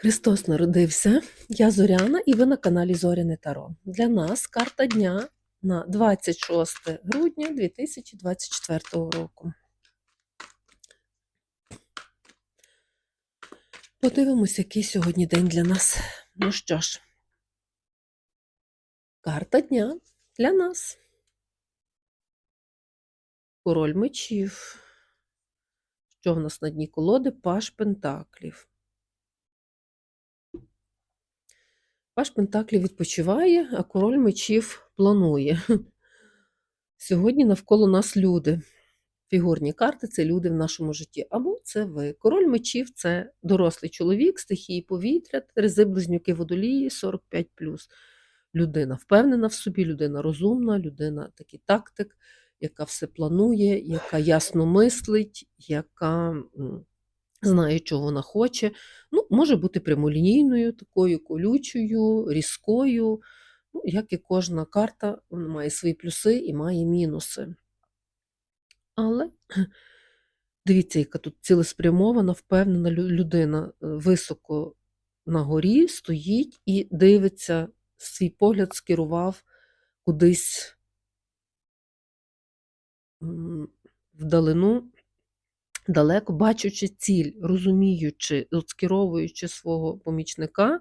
Христос народився, я Зоряна, і ви на каналі Зоряне Таро. Для нас карта дня на 26 грудня 2024 року. Подивимось, який сьогодні день для нас. Ну що ж, карта дня для нас. Король мечів. Що в нас на дні колоди? Паш Пентаклів. Паш Пентаклів відпочиває, а король мечів планує. Сьогодні навколо нас люди. Фігурні карти це люди в нашому житті. Або це ви. Король мечів це дорослий чоловік, стихії повітря, Терези, близнюки водолії 45. Людина впевнена в собі, людина розумна, людина такий тактик, яка все планує, яка ясно мислить, яка знає, чого вона хоче. Ну, може бути прямолінійною, такою колючою, різкою. Ну, як і кожна карта, вона має свої плюси і має мінуси. Але дивіться, яка тут цілеспрямована, впевнена людина е, високо на горі стоїть і дивиться, свій погляд скерував кудись вдалину, далеко, бачучи ціль, розуміючи, скеровуючи свого помічника.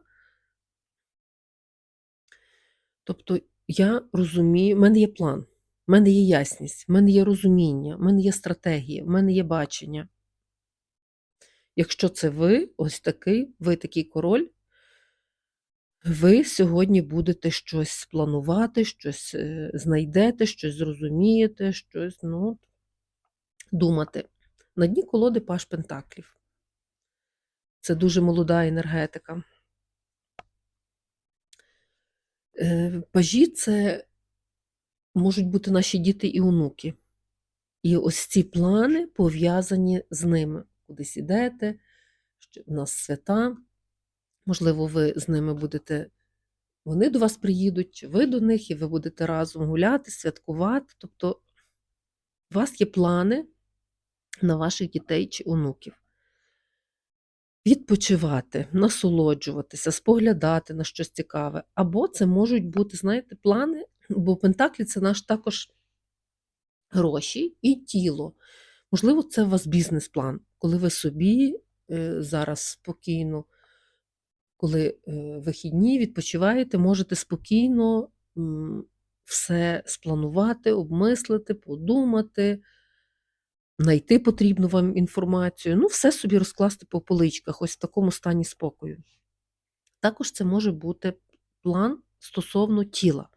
Тобто я розумію, в мене є план, в мене є ясність, в мене є розуміння, в мене є стратегія, в мене є бачення. Якщо це ви, ось такий, ви такий король, ви сьогодні будете щось спланувати, щось е, знайдете, щось зрозумієте, щось ну, думати. На дні колоди Паш Пентаклів. Це дуже молода енергетика. Е, Пажі це можуть бути наші діти і онуки. І ось ці плани пов'язані з ними. Кудись ідете, в нас свята. Можливо, ви з ними будете, вони до вас приїдуть, чи ви до них, і ви будете разом гуляти, святкувати. Тобто, у вас є плани на ваших дітей чи онуків. Відпочивати, насолоджуватися, споглядати на щось цікаве. Або це можуть бути, знаєте, плани, бо Пентаклі це наш також гроші і тіло. Можливо, це у вас бізнес-план, коли ви собі е, зараз спокійно, коли е, вихідні, відпочиваєте, можете спокійно все спланувати, обмислити, подумати, знайти потрібну вам інформацію, ну, все собі розкласти по поличках, ось в такому стані спокою. Також це може бути план стосовно тіла,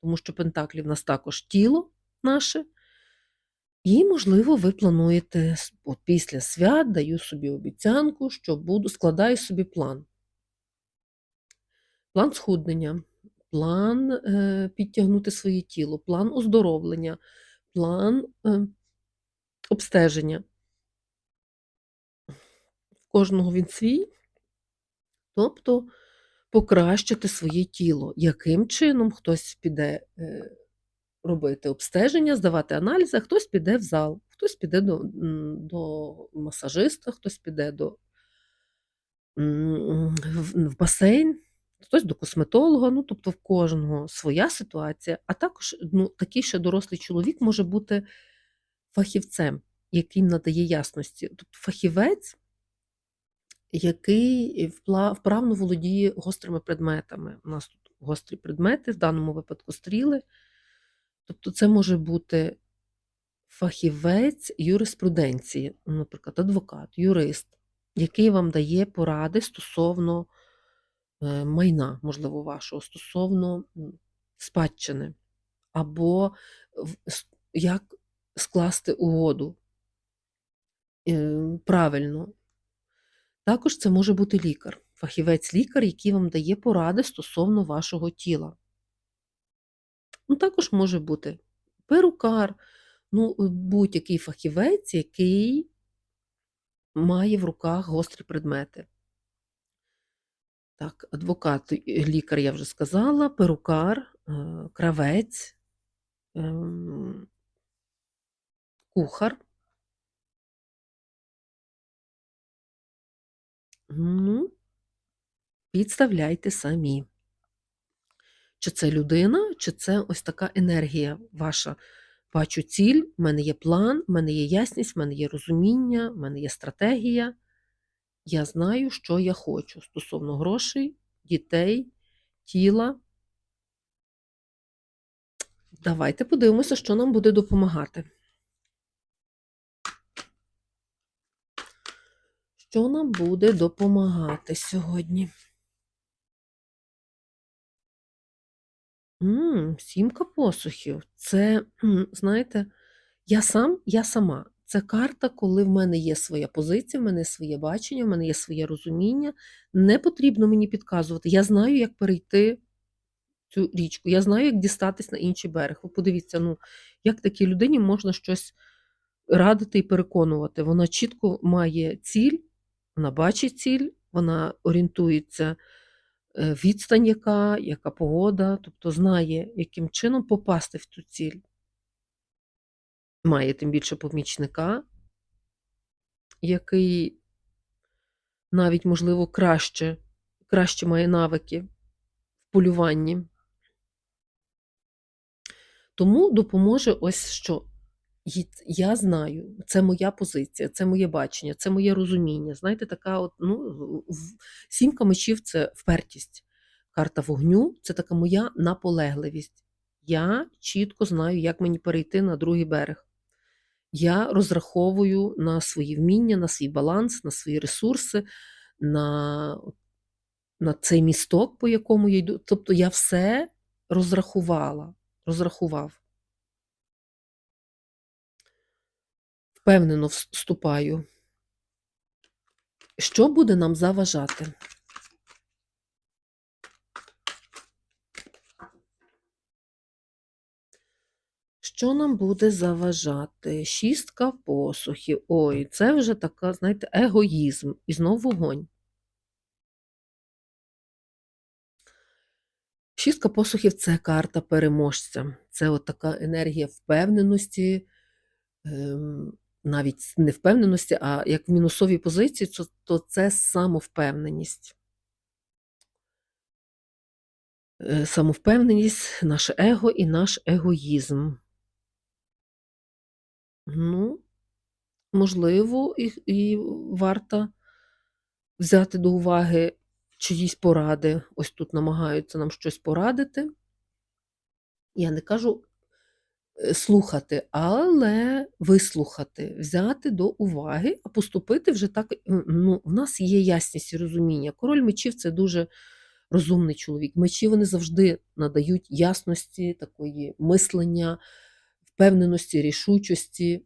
тому що Пентаклі в нас також тіло наше. І, можливо, ви плануєте от після свят, даю собі обіцянку, що буду, складаю собі план. План схуднення, план е, підтягнути своє тіло, план оздоровлення, план е, обстеження. В кожного він свій, тобто покращити своє тіло. Яким чином хтось піде е, робити обстеження, здавати аналізи, а хтось піде в зал, хтось піде до, до масажиста, хтось піде до, в басейн, хтось до косметолога. Ну, тобто в кожного своя ситуація. А також ну, такий ще дорослий чоловік може бути фахівцем, який надає ясності. Тобто фахівець, який вправно володіє гострими предметами. У нас тут гострі предмети, в даному випадку стріли. Тобто це може бути фахівець юриспруденції, ну, наприклад, адвокат, юрист, який вам дає поради стосовно е, майна, можливо, вашого, стосовно спадщини, або як скласти угоду е, правильно. Також це може бути лікар, фахівець-лікар, який вам дає поради стосовно вашого тіла. Ну, також може бути перукар, ну, е, будь-який фахівець, який має в руках гострі предмети. Так, адвокат, е, лікар, я вже сказала, перукар, е, кравець, ем, кухар. Ну, Підставляйте самі. Чи це людина, чи це ось така енергія ваша. Бачу ціль, в мене є план, в мене є ясність, в мене є розуміння, в мене є стратегія. Я знаю, що я хочу стосовно грошей, дітей, тіла. Давайте подивимося, що нам буде допомагати. Що нам буде допомагати сьогодні? М, Сімка посухів. Це, знаєте, я сам, я сама. Це карта, коли в мене є своя позиція, в мене є своє бачення, в мене є своє розуміння. Не потрібно мені підказувати. Я знаю, як перейти цю річку. Я знаю, як дістатись на інший берег. Ви подивіться, ну, як такій людині можна щось радити і переконувати. Вона чітко має ціль, вона бачить ціль, вона орієнтується е, відстань, яка, яка погода, тобто знає, яким чином попасти в цю ціль. Має тим більше помічника, який навіть, можливо, краще, краще має навики в полюванні. Тому допоможе ось що. Я знаю, це моя позиція, це моє бачення, це моє розуміння. Знаєте, така от, ну, сімка мечів це впертість. Карта вогню це така моя наполегливість. Я чітко знаю, як мені перейти на другий берег. Я розраховую на свої вміння, на свій баланс, на свої ресурси, на, на цей місток, по якому я йду. Тобто я все розрахувала, розрахував. Впевнено вступаю. Що буде нам заважати? Що нам буде заважати? Шістка посухів. Ой, це вже така, знаєте, егоїзм. І знов вогонь. Шістка посухів це карта переможця. Це от така енергія впевненості, ем, навіть не впевненості, а як в мінусовій позиції, то, це самовпевненість. Е, Самовпевненість, наше его і наш егоїзм. Ну, можливо, і, і варто взяти до уваги чиїсь поради. Ось тут намагаються нам щось порадити. Я не кажу слухати, але вислухати, взяти до уваги, а поступити вже так. м, Ну, в нас є ясність і розуміння. Король мечів це дуже розумний чоловік. Мечі вони завжди надають ясності, такої мислення, впевненості, рішучості,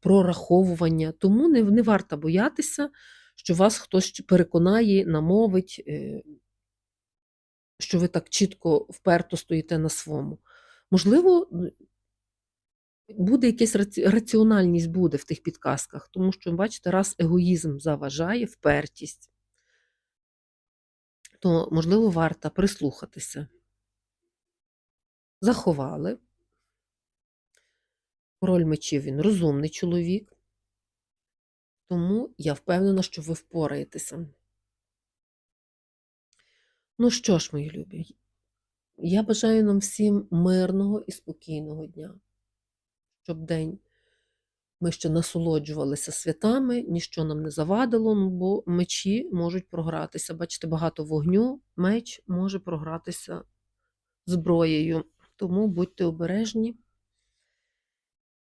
прораховування. Тому не, не варто боятися, що вас хтось переконає, намовить, е, що ви так чітко вперто стоїте на своєму. Можливо, буде якась раціональність буде в тих підказках, тому що, бачите, раз егоїзм заважає, впертість, то, можливо, варто прислухатися. Заховали. Король мечів він розумний чоловік, тому я впевнена, що ви впораєтеся. Ну що ж, мої любі, я бажаю нам всім мирного і спокійного дня, щоб день ми ще насолоджувалися святами, ніщо нам не завадило, ну, бо мечі можуть програтися. Бачите, багато вогню, меч може програтися зброєю. Тому будьте обережні.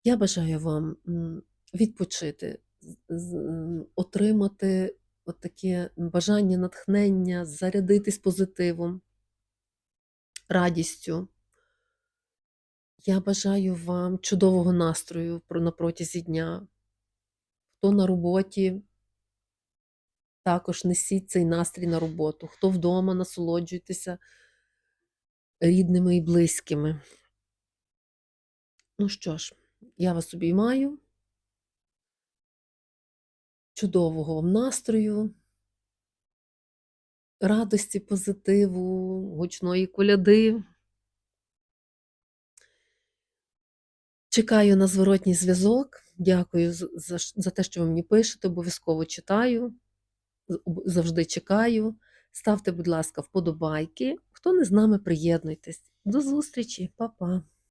Я бажаю вам відпочити, отримати от таке бажання, натхнення, зарядитись позитивом, радістю. Я бажаю вам чудового настрою на протязі дня. Хто на роботі, також несіть цей настрій на роботу. Хто вдома, насолоджуйтеся рідними і близькими. Ну що ж, я вас обіймаю. Чудового вам настрою, радості, позитиву, гучної коляди. Чекаю на зворотній зв'язок. Дякую за, за те, що ви мені пишете. Обов'язково читаю. Завжди чекаю. Ставте, будь ласка, вподобайки. Хто не з нами, приєднуйтесь. До зустрічі, Па-па!